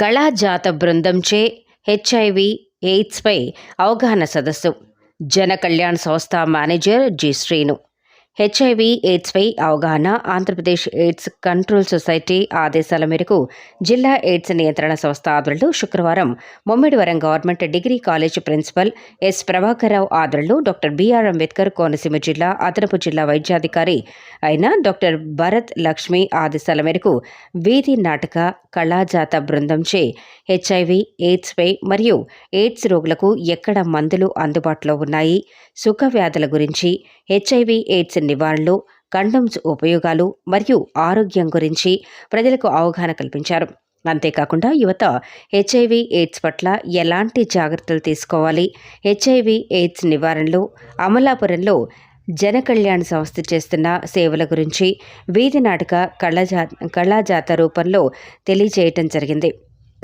కళాజాత బృందంచే HIV ఎయిడ్స్పై అవగాహన సదస్సు. జన కళ్యాణ్ సంస్థ మేనేజర్ జి శ్రీను. హెచ్ఐవి ఎయిడ్స్పై అవగాహన ఆంధ్రప్రదేశ్ ఎయిడ్స్ కంట్రోల్ సొసైటీ ఆదేశాల మేరకు జిల్లా ఎయిడ్స్ నియంత్రణ సంస్థ ఆధ్వర్యంలో శుక్రవారం Mummidivaram government degree college principal S Prabhakar Rao ఆధ్వర్యంలో డాక్టర్ బిఆర్ అంబేద్కర్ కోనసీమ జిల్లా అదనపు జిల్లా వైద్యాధికారి అయిన డాక్టర్ భరత్ లక్ష్మి ఆదేశాల మేరకు వీధి నాటక కళాజాత బృందంచే హెచ్ఐవి ఎయిడ్స్పై మరియు ఎయిడ్స్ రోగులకు ఎక్కడ మందులు అందుబాటులో ఉన్నాయి సుఖ వ్యాధుల గురించి హెచ్ఐవి ఎయిడ్స్ నివారణలు కండమ్స్ ఉపయోగాలు మరియు ఆరోగ్యం గురించి ప్రజలకు అవగాహన కల్పించారు. అంతేకాకుండా యువత హెచ్ఐవి ఎయిడ్స్ పట్ల ఎలాంటి జాగ్రత్తలు తీసుకోవాలి? హెచ్ఐవి ఎయిడ్స్ నివారణలో అమలాపురంలో జన కళ్యాణ్ సంస్థ చేస్తున్న సేవల గురించి వీధి నాటక కళాజా కళాజాత రూపంలో తెలియజేయటం జరిగింది.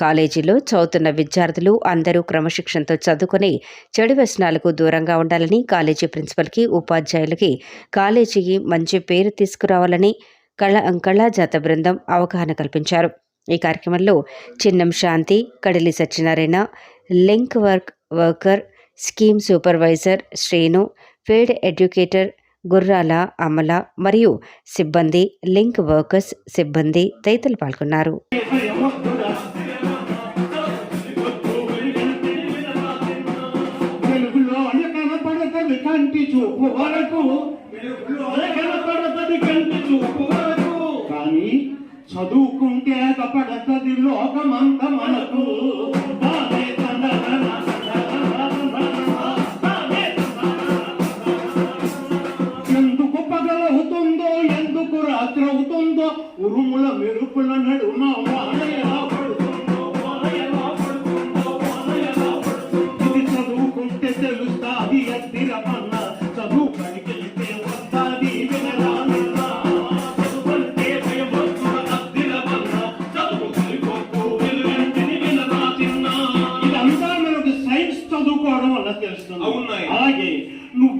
కాలేజీలో చదువుతున్న విద్యార్థులు అందరూ క్రమశిక్షణతో చదువుకొని చెడు వ్యసనాలకు దూరంగా ఉండాలని కాలేజీ ప్రిన్సిపల్కి ఉపాధ్యాయులకి కాలేజీకి మంచి పేరు తీసుకురావాలని కళా కళాజాత బృందం అవగాహన కల్పించారు. ఈ కార్యక్రమంలో Chinnam Shanti Kadali Satyanarayana link work worker scheme supervisor Srinu field educator Gurrala Amala మరియు సిబ్బంది లింక్ వర్కర్స్ సిబ్బంది తదితరులు పాల్గొన్నారు. చూపు వరకు వెలుగులోన కనపడతది కంటి చూపు వరకు. కానీ చదువుకుంటే పడతది లోకమంత మనకు.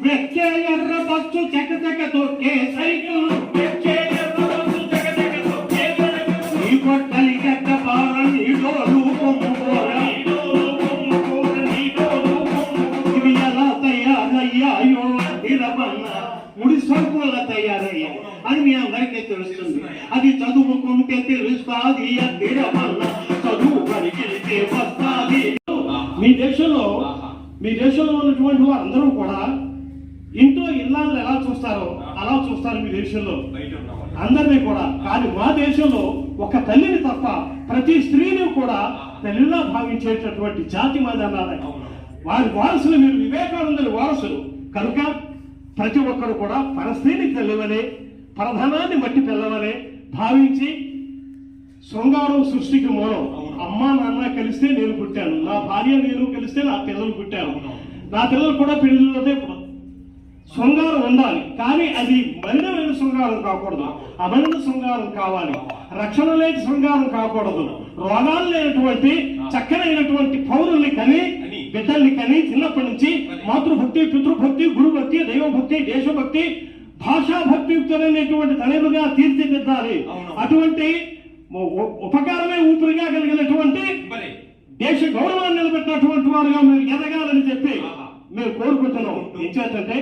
నువ్వెక్కే ఎర్ర బస్సు చక చక తొక్కే సైకిల్. నువ్వెక్కే ఎర్ర బస్సు చక చక తొక్కే సైకిల్. కొట్టలి గడ్డ బార నీడోలు పొమ్ముకోర ఇవి ఎలా తయారయ్యాయో నిలబన్న ముడి సరుకుల తయారయ్యాయి అని మీ అందరికీ తెలుస్తుంది. అది చదువుకుంటే అద్దిరమన్న చదువు వస్తాది. మీ దేశంలో మీ దేశంలో ఉన్నటువంటి వారందరూ కూడా ఇంట్లో ఇల్లాలను ఎలా చూస్తారో అలా చూస్తారు మీ దేశంలో. అందరినీ కూడా. కానీ మా దేశంలో ఒక తల్లిని తప్ప ప్రతి స్త్రీని కూడా తల్లిలా భావించేటటువంటి జాతి మాది అన్నారు వారి వారసులు మీరు వివేకానందుని వారసులు. కనుక ప్రతి ఒక్కరు కూడా పరస్త్రీని తల్లివలే ప్రధానాన్ని మట్టి పిల్లవలే భావించి శృంగారం సృష్టికి మూలం. అమ్మ నాన్న కలిస్తే నేను పుట్టాను. నా భార్య నేను కలిస్తే నా పిల్లలు పుట్టాను నా పిల్లలు కూడా పుట్టారు. శృంగారం ఉండాలి. కానీ అది మలినమైన శృంగారం కాకూడదు. అమలిన శృంగారం కావాలి. రక్షణ లేని శృంగారం కాకూడదు. రోగాలు లేనటువంటి చక్కనైనటువంటి పౌరుల్ని కని బిడ్డల్ని కని చిన్నప్పటి నుంచి మాతృభక్తి పితృభక్తి గురుభక్తి దైవభక్తి దేశభక్తి భాషాభక్తి యుక్తులైనటువంటి తల్లులుగా తీర్చిదిద్దాలి. అటువంటి ఉపకారమే ఊపిరిగా కలిగినటువంటి దేశ గౌరవాన్ని నిలబెట్టినటువంటి వారుగా మీరు ఎదగాలని చెప్పి. మేము కోరుకుంటున్నాం. ఏం చేతంటే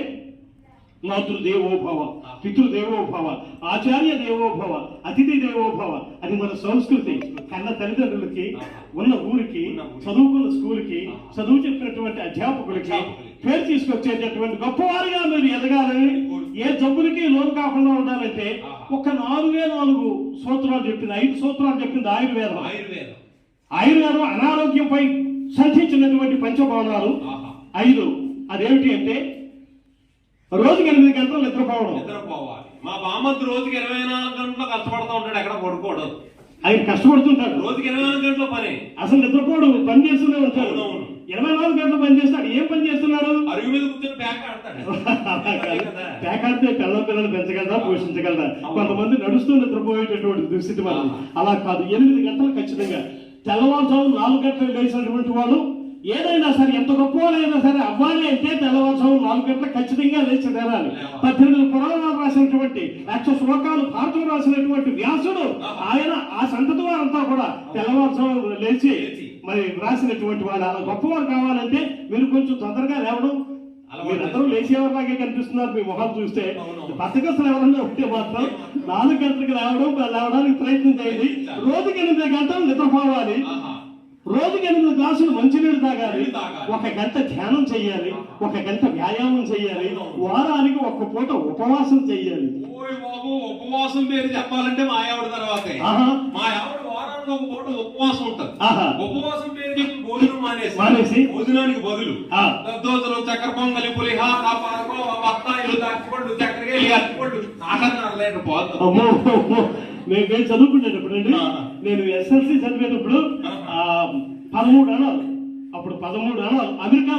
మాతృదేవోభవ పితృదేవోభవ ఆచార్య దేవోభవ అతిథి దేవోభవ అది మన సంస్కృతి కన్న తల్లిదండ్రులకి ఉన్న ఊరికి. చదువుకున్న స్కూల్కి. చదువు చెప్పినటువంటి అధ్యాపకులకి. పేరు తీసుకొచ్చేటటువంటి గొప్పవారిగా మీరు ఎదగాలని ఏ జబ్బులకి లోను కాకుండా ఉండాలంటే. ఒక నాలుగే నాలుగు సూత్రాలు చెప్పింది ఐదు సూత్రాలు చెప్పింది ఆయుర్వేదం ఆయుర్వేదం ఆయుర్వేదం అనారోగ్యంపై సంధించినటువంటి పంచభవనాలు. ఐదు అదేమిటి అంటే రోజుకి ఎనిమిది గంటలు నిద్రపోవడం. నిద్రపోవాలి. మా బామ్మద్దు రోజుకి ఇరవై నాలుగు గంటలు కష్టపడుతూ ఉంటాడు ఎక్కడ పడుకోవడం ఆయన కష్టపడుతుంటాడు. రోజుకి ఇరవై నాలుగు గంటల పని. అసలు నిద్రపోడు పని చేస్తూనే ఉంటాడు. ఇరవై నాలుగు గంటలు పని చేస్తాడు. ఏం పని చేస్తున్నాడు అరుగు మీద కూర్చొని బ్యాగ్ ఆడతాడు. కదా. పేకాడితే పిల్లల పిల్లలు పెంచగలరా పోషించగలరా? కొంతమంది నడుస్తూ నిద్రపోయేటటువంటి దుస్థితి మనది. అలా కాదు. ఎనిమిది గంటలు ఖచ్చితంగా. తెల్లవారుజాము నాలుగు గంటలు లేచినటువంటి వాళ్ళు ఏదైనా సరే ఎంత గొప్ప వాళ్ళైనా సరే అవ్వాలి అంటే తెల్లవారుజాము నాలుగు గంటలకు ఖచ్చితంగా లేచి తీరాలి పద్దెనిమిది పురాణాలు రాసినటువంటి లక్ష శ్లోకాలు భారతం రాసినటువంటి వ్యాసుడు ఆయన ఆ సంతతి వారంతా కూడా తెల్లవారుజాము లేచి మరి రాసినటువంటి వాడు. అలా గొప్పవారు కావాలంటే మీరు కొంచెం తొందరగా లేవడం. మీరందరూ లేచేవారిలాగే కనిపిస్తున్నారు మీ మొహం చూస్తే. బతకస్తులు ఎవరన్నా ఉంటే మాత్రం నాలుగు గంటలకు లేవడం లేవడానికి ప్రయత్నం చేయండి. రోజుకి ఎనిమిది గంటలు నిద్రపోవాలి. రోజుకి ఎనిమిది గ్లాసులు మంచినీళ్ళు తాగాలి. ఒక గంట ధ్యానం చెయ్యాలి ఒక గంట వ్యాయామం చెయ్యాలి వారానికి ఒక్క పూట ఉపవాసం బాబు ఉపవాసం పేరు చెప్పాలంటే మా ఆవిడ తర్వాతే మా ఆవిడ వారానికి ఒక పూట ఉపవాసం ఉంటది ఉపవాసం పేరు చెప్పి భోజనం మానేసి మానేసి? భోజనానికి బదులు. దద్దోజనం చక్కెర పొంగలి పులిహార బత్తాయిలు దాచిపండు చక్కెరకేళి అరటిపండు నాకన్నా లేదు పోతాం. మేము చదువుకునేటప్పుడు అండి. నేను ఎస్ఎల్సి చదివేటప్పుడు పదమూడు అణాలు అప్పుడు పదమూడు అణాలు అమెరికా